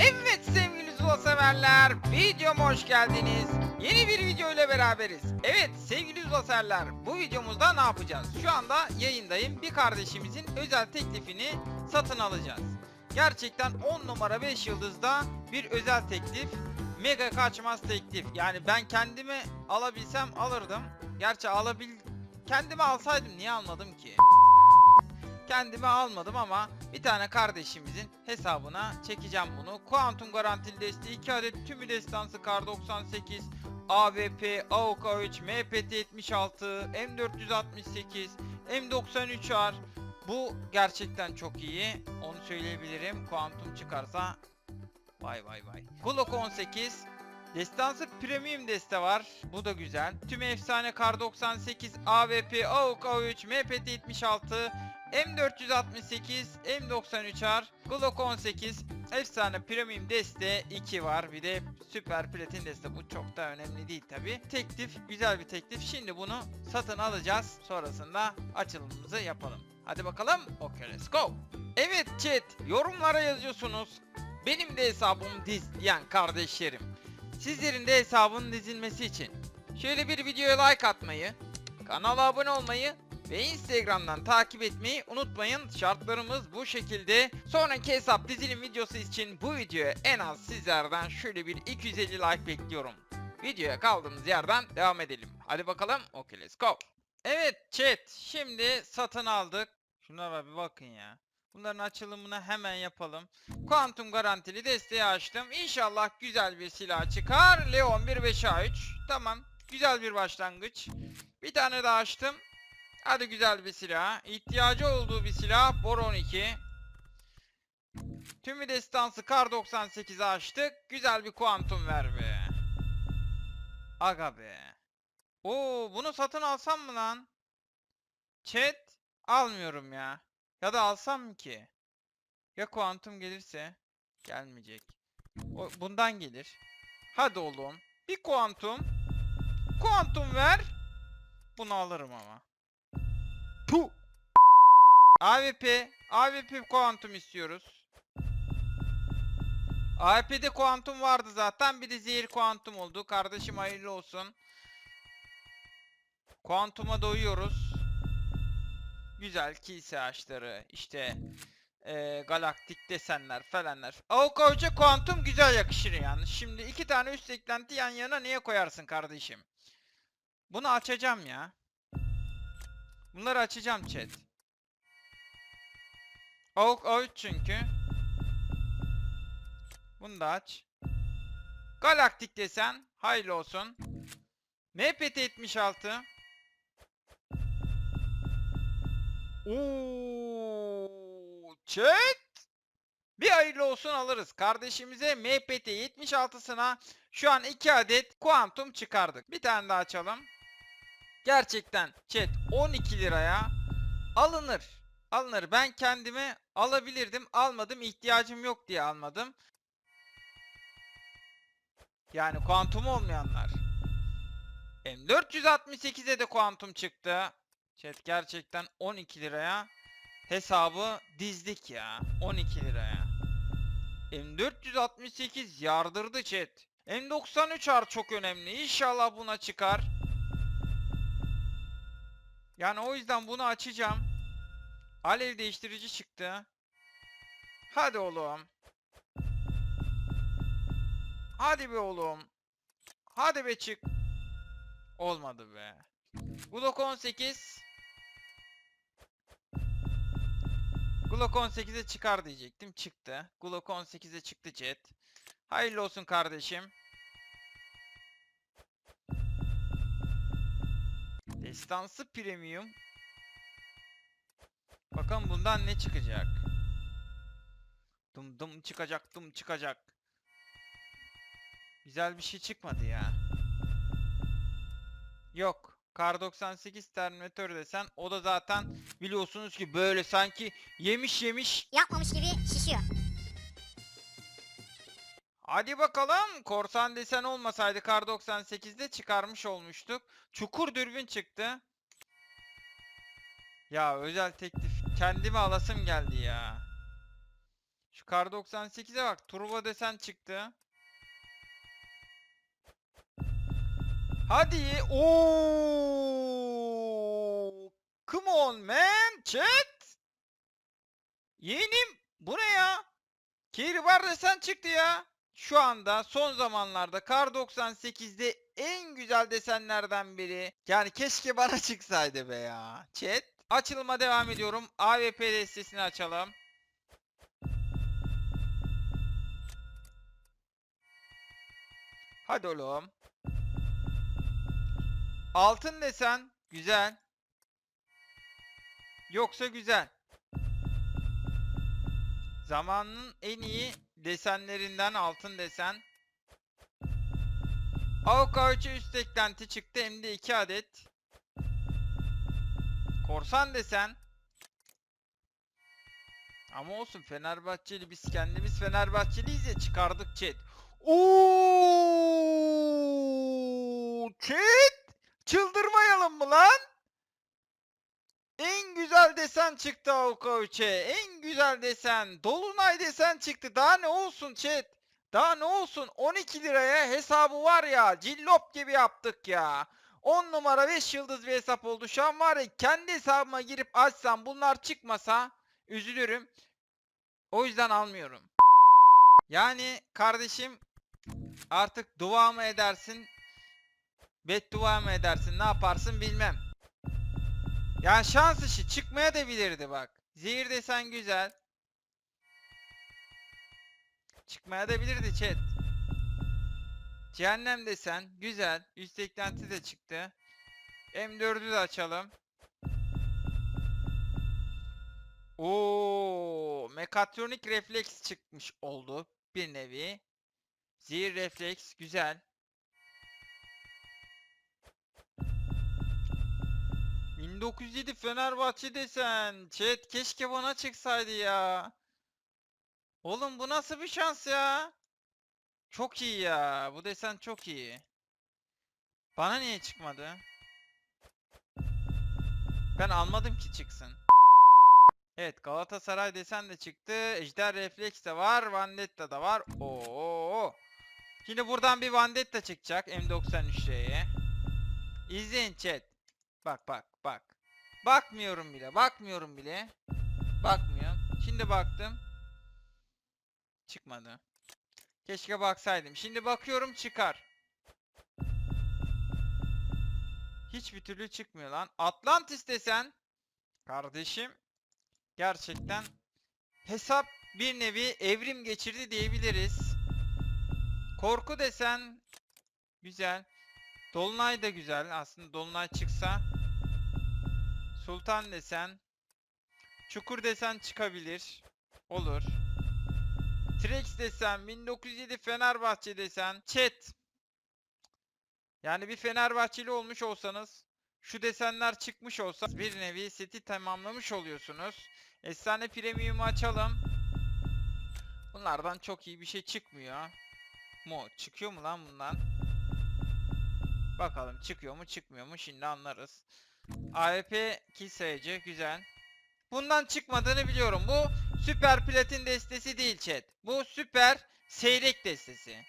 Evet sevgili Zula severler, videoma hoş geldiniz. Yeni bir video ile beraberiz. Evet sevgili Zula bu videomuzda ne yapacağız? Şu anda yayındayım. Bir kardeşimizin özel teklifini satın alacağız. Gerçekten 10 numara 5 yıldızda bir özel teklif. Mega kaçmaz teklif. Yani ben kendimi alabilsem alırdım. Gerçi alabil... Kendimi alsaydım niye almadım ki? Kendime almadım ama bir tane kardeşimizin hesabına çekeceğim bunu. Kuantum garantili desteği 2 adet tümü destansı kar 98 AVP, AOK 3, MPT 76, M468, M93R. Bu gerçekten çok iyi. Onu söyleyebilirim. Kuantum çıkarsa vay vay vay. Glock 18 Destansı premium deste var. Bu da güzel. Tüm efsane kar 98, AVP, AUK 3, MPT 76, M468, M93R, Glock 18, efsane premium deste 2 var. Bir de süper platin deste. Bu çok da önemli değil tabi. Teklif, güzel bir teklif. Şimdi bunu satın alacağız. Sonrasında açılımımızı yapalım. Hadi bakalım. Okay let's go. Evet chat, yorumlara yazıyorsunuz. Benim de hesabım diz diyen kardeşlerim. Sizlerin de hesabının dizilmesi için şöyle bir videoya like atmayı, kanala abone olmayı ve Instagram'dan takip etmeyi unutmayın. Şartlarımız bu şekilde. Sonraki hesap dizilim videosu için bu videoya en az sizlerden şöyle bir 250 like bekliyorum. Videoya kaldığımız yerden devam edelim. Hadi bakalım. Okay let's go. Evet chat şimdi satın aldık. Şunlara bir bakın ya. Bunların açılımını hemen yapalım. Kuantum garantili desteği açtım. İnşallah güzel bir silah çıkar. Leon 1-5A3. Tamam. Güzel bir başlangıç. Bir tane daha açtım. Hadi güzel bir silah. İhtiyacı olduğu bir silah. Boron 2. Tümü destansı kar 98'i açtık. Güzel bir kuantum ver be. Aga be. Oo bunu satın alsam mı lan? Chat almıyorum ya. Ya da alsam ki? Ya kuantum gelirse? Gelmeyecek. O, bundan gelir. Hadi oğlum. Bir kuantum. Kuantum ver. Bunu alırım ama. Puh. AWP. AWP kuantum istiyoruz. AWP'de kuantum vardı zaten. Bir de zehir kuantum oldu. Kardeşim hayırlı olsun. Kuantuma doyuyoruz. Güzel kilise ağaçları. işte eee, galaktik desenler falanlar. Avukavuca kuantum güzel yakışır yani. Şimdi iki tane üst eklenti yan yana niye koyarsın kardeşim? Bunu açacağım ya. Bunları açacağım chat. Avuk A3 çünkü. Bunu da aç. Galaktik desen. Hayırlı olsun. MPT 76. Oo, chat. Bir hayırlı olsun alırız. Kardeşimize MPT 76'sına şu an 2 adet kuantum çıkardık. Bir tane daha açalım. Gerçekten chat 12 liraya alınır. Alınır. Ben kendimi alabilirdim. Almadım. ihtiyacım yok diye almadım. Yani kuantum olmayanlar. M468'e de kuantum çıktı. Chat gerçekten 12 liraya hesabı dizdik ya. 12 liraya. M468 yardırdı chat. M93R çok önemli. İnşallah buna çıkar. Yani o yüzden bunu açacağım. Alev değiştirici çıktı. Hadi oğlum. Hadi be oğlum. Hadi be çık. Olmadı be. Glock 18. Glock 18'e çıkar diyecektim. Çıktı. Glock 18'e çıktı jet. Hayırlı olsun kardeşim. Destansı premium. Bakalım bundan ne çıkacak. Dım dım çıkacak dım çıkacak. Güzel bir şey çıkmadı ya. Yok. Kar 98 Terminator desen o da zaten biliyorsunuz ki böyle sanki yemiş yemiş. yapmamış gibi şişiyor. Hadi bakalım. Korsan desen olmasaydı Kar 98'de çıkarmış olmuştuk. Çukur dürbün çıktı. Ya özel teklif kendime alasım geldi ya. Şu Kar 98'e bak. Turbo desen çıktı. Hadi. Oo! Come on man. Chat. Yeğenim. Bu ne ya? Kehribar desen çıktı ya. Şu anda son zamanlarda Kar 98'de en güzel desenlerden biri. Yani keşke bana çıksaydı be ya. Chat. Açılıma devam ediyorum. AWP destesini açalım. Hadi oğlum. Altın desen güzel. Yoksa güzel. Zamanın en iyi desenlerinden altın desen. Avuk ölçü üst eklenti çıktı hem de 2 adet. Korsan desen. Ama olsun Fenerbahçeli biz kendimiz Fenerbahçeliyiz ya çıkardık chat. Oo! Chat! Çıldırmayalım mı lan? En güzel desen çıktı Avukoviç'e. En güzel desen. Dolunay desen çıktı. Daha ne olsun chat? Daha ne olsun? 12 liraya hesabı var ya. Cillop gibi yaptık ya. 10 numara 5 yıldız bir hesap oldu. Şu an var ya kendi hesabıma girip açsam bunlar çıkmasa üzülürüm. O yüzden almıyorum. Yani kardeşim artık dua mı edersin? Beddua mı edersin? Ne yaparsın bilmem. Yani şans işi çıkmaya da bilirdi bak. Zehir desen güzel. Çıkmaya da bilirdi chat. Cehennem desen güzel. Üst eklenti de çıktı. M4'ü de açalım. Oo, mekatronik refleks çıkmış oldu bir nevi. Zehir refleks güzel. 1907 Fenerbahçe desen. Chat keşke bana çıksaydı ya. Oğlum bu nasıl bir şans ya? Çok iyi ya. Bu desen çok iyi. Bana niye çıkmadı? Ben almadım ki çıksın. Evet Galatasaray desen de çıktı. Ejder Refleks de var. Vendetta da var. Oo. Şimdi buradan bir Vendetta çıkacak M93'ye. İzleyin chat. Bak bak bak. Bakmıyorum bile. Bakmıyorum bile. Bakmıyorum. Şimdi baktım. Çıkmadı. Keşke baksaydım. Şimdi bakıyorum çıkar. Hiçbir türlü çıkmıyor lan. Atlantis desen. Kardeşim. Gerçekten hesap bir nevi evrim geçirdi diyebiliriz. Korku desen güzel. Dolunay da güzel. Aslında Dolunay çıksa Sultan desen Çukur desen çıkabilir. Olur. Trex desen 1907 Fenerbahçe desen Chat Yani bir Fenerbahçeli olmuş olsanız şu desenler çıkmış olsa bir nevi seti tamamlamış oluyorsunuz. Efsane Premium'u açalım. Bunlardan çok iyi bir şey çıkmıyor. Mu? Çıkıyor mu lan bundan? Bakalım çıkıyor mu çıkmıyor mu şimdi anlarız. AWP kill sayıcı güzel. Bundan çıkmadığını biliyorum. Bu süper platin destesi değil chat. Bu süper seyrek destesi.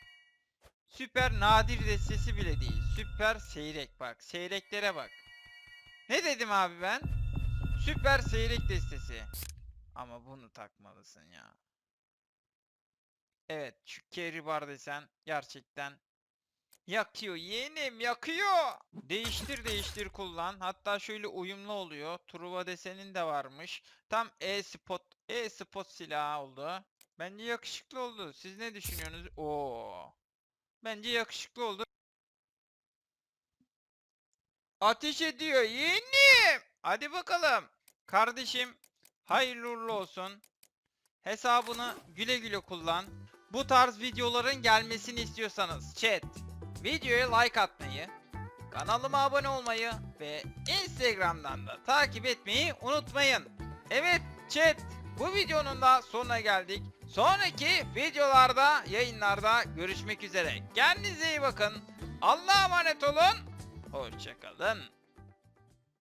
Süper nadir destesi bile değil. Süper seyrek bak. Seyreklere bak. Ne dedim abi ben? Süper seyrek destesi. Ama bunu takmalısın ya. Evet şu carry bar desen gerçekten yakıyor yeğenim yakıyor. Değiştir değiştir kullan. Hatta şöyle uyumlu oluyor. Truva desenin de varmış. Tam e-spot e-spot silahı oldu. Bence yakışıklı oldu. Siz ne düşünüyorsunuz? Oo. Bence yakışıklı oldu. Ateş ediyor yeğenim. Hadi bakalım. Kardeşim hayırlı uğurlu olsun. Hesabını güle güle kullan. Bu tarz videoların gelmesini istiyorsanız chat videoya like atmayı, kanalıma abone olmayı ve Instagram'dan da takip etmeyi unutmayın. Evet chat bu videonun da sonuna geldik. Sonraki videolarda, yayınlarda görüşmek üzere. Kendinize iyi bakın. Allah'a emanet olun. Hoşçakalın.